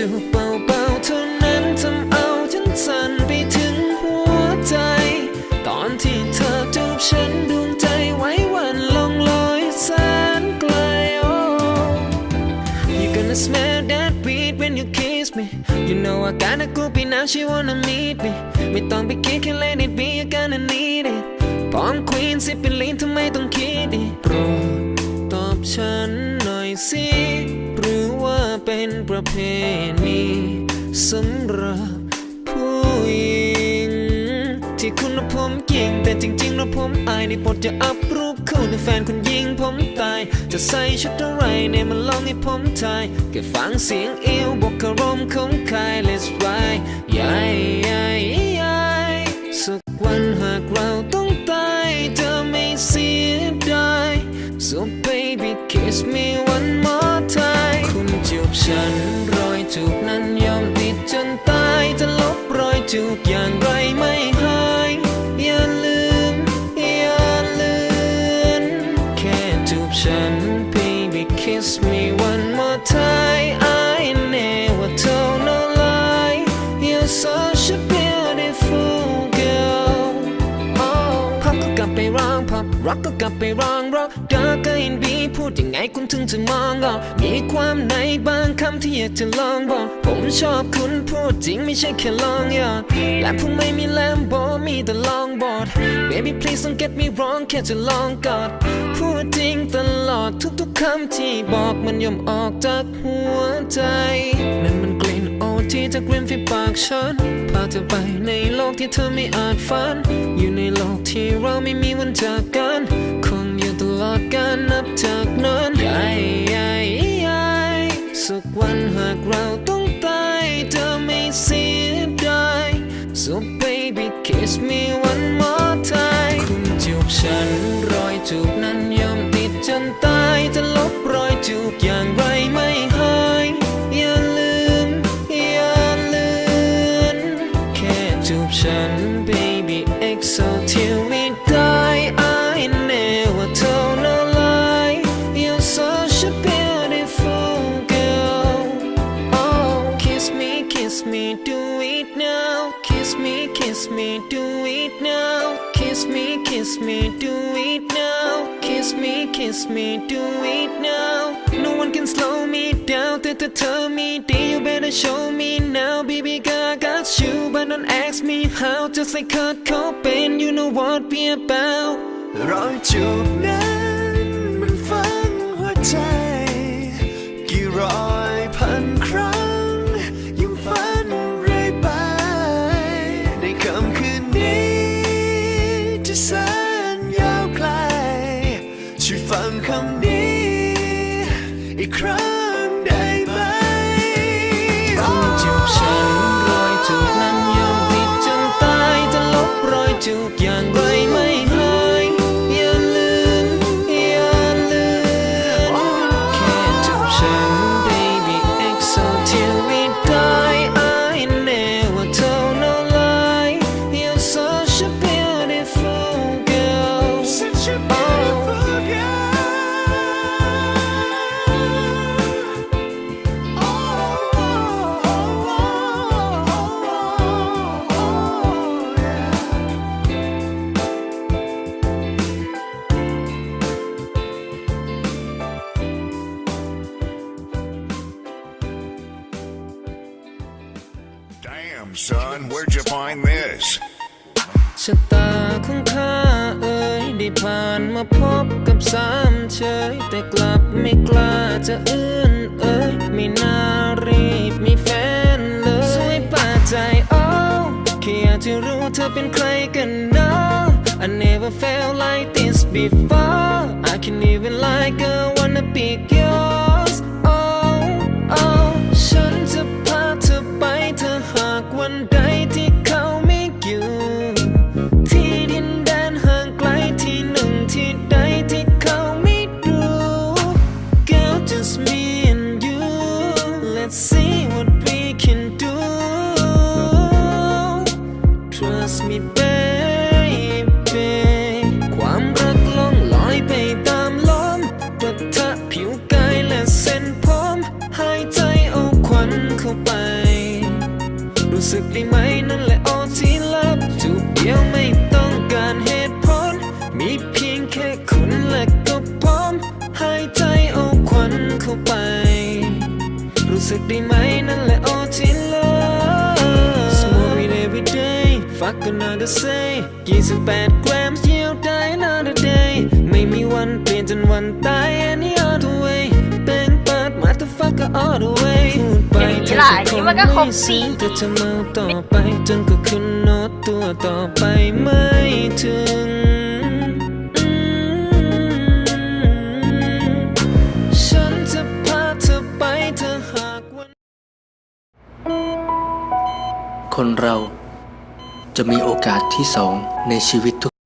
จูบเบาๆเท่านั้นทำเอาฉันสั่นไปถึงหัวใจ ตอนที่เธอจูบฉันดวงใจไว้วันลองลอยแสนไกล oh You gonna smell that beat when you kiss me You know I gotta go be now she wanna meet me ไม่ต้องไปคิดแค่ let it be you gonna need it พร้อมควีนสิเป็นลีนทำไมต้องคิดอีกโปรดตอบฉันหน่อยสิหรือ ว่าเป็นประเพณีสำหรับผู้หญิง ที่คุณและผมยิง แต่จริงๆแล้วผมอายในบทจะอัพรูปคู่ในแฟนคุณยิงผมตาย จะใส่ชุดอะไรเนี่ยมันลองให้ผมทายแค่ฟังเสียงเอวบอกคารมของใคร let's ride ยายยายยายสักวันหากเราต้องตายเธอไม่เสียดาย so baby kiss me บฉันรอยจูบนั้นยอมติดจนตายจะลบรอยจูบอย่างไรไม่หายอย่าลืมอย่าลืมแค่จูบฉัน baby kiss me one more time ก็กลับไปร้องร็อกดาร์กอินบีพูดยังไงคุณถึงจะมองก็มีความในบางคำที่อยากจะลองบอก ผมชอบคุณพูดจริงไม่ใช่แค่ลองยากและผมไม่มีแลมโบมีแต่ลองบอด baby please don't get me wrong แค่จะลองกอดพูดจริงตลอดทุกๆคำที่บอกมันยอมออกจากหัวใจนั่นมันกล ที่จากริมฝีปากฉัน พาเธอไปในโลกที่เธอไม่อาจฝัน อยู่ในโลกที่เราไม่มีวันจากกัน คงอยู่ตลอดการนับจากนั้นยายยายยายสักวันหากเราต้องตายเธอไม่เสียดาย so baby kiss me one more time คุณจูบฉันรอยจูบนั้นยอมติดจนตาย now kiss me kiss me do it now kiss me kiss me do it now kiss me kiss me do it now no one can slow me down แต่ถ้าเธอมีดี you better show me now baby girl I got you but don't ask me how just like Kurt Cobain you know what we about รอยจูบนั้น คำนี้อีกครั้ง Damn, son, where'd you find this? ชะตาของข้าเอ่ยได้ผ่านมาพบกับสามเฉย แต่กลับไม่กล้าจะเอื้อนเอ่ยไม่น่ารีบมีแฟนเลยสวยป่าใจโอ้แค่อยากจะรู้เธอเป็นใครกันนะ I never felt like this before I can even like girl wanna be your ความรักล่องลอยไปตามลมปะทะผิวกายและเส้นผมหายใจเอาควันเข้าไป รู้สึกได้ไหมนั่นแหละโอที่ลับจูบเดียวไม่ต้องการเหตุผล มีเพียงแค่คุณและก็พร้อมหายใจเอาควันเข้าไป รู้สึกได้ไหมนั่นแหละโอที่ fuck another say 28 grams เยี่ยวได้ another day ไม่มีวันเปลี่ยนจนวันตาย any other way แบงปัด motherfucker all the way พูดไปอย่างนี้ล่ะอย่างนี้มันก็ครบสี่เธอจะเมาต่อไปจนก็ขึ้นโน้ตตัวต่อไปไม่ถึง ฉันจะพาเธอไปเธอหากวัน คนเรา จะมีโอกาสที่สองในชีวิตทุก